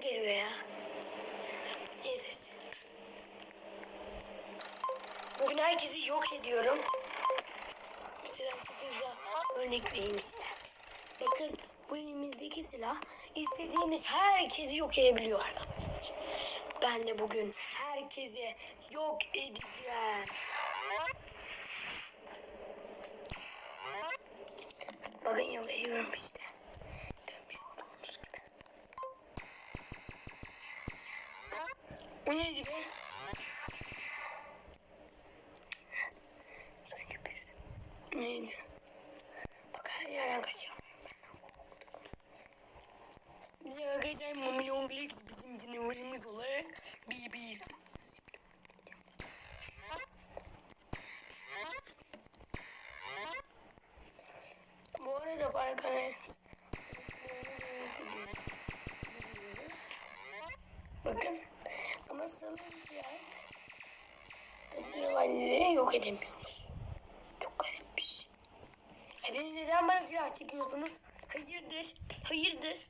geliyor ya. Neyse. Bugün herkesi yok ediyorum. Mesela güzel örnek vereyim size. Bakın bu elimizdeki silah istediğimiz herkesi yok edebiliyor. Ben de bugün herkesi yok edeceğim. Bakın yok ediyorum işte. Bu bir Bu neydi? Bak her yerden kaçıyorum. Bize arkadaşlar Mamilon Black bizim canavarımız olarak bir. Bu arada arkadaşlar Bakın ama salınca Tatravallileri yok edemiyoruz. Çok garip bir şey. Hadi neden bana silah çekiyorsunuz? Hayırdır? Hayırdır?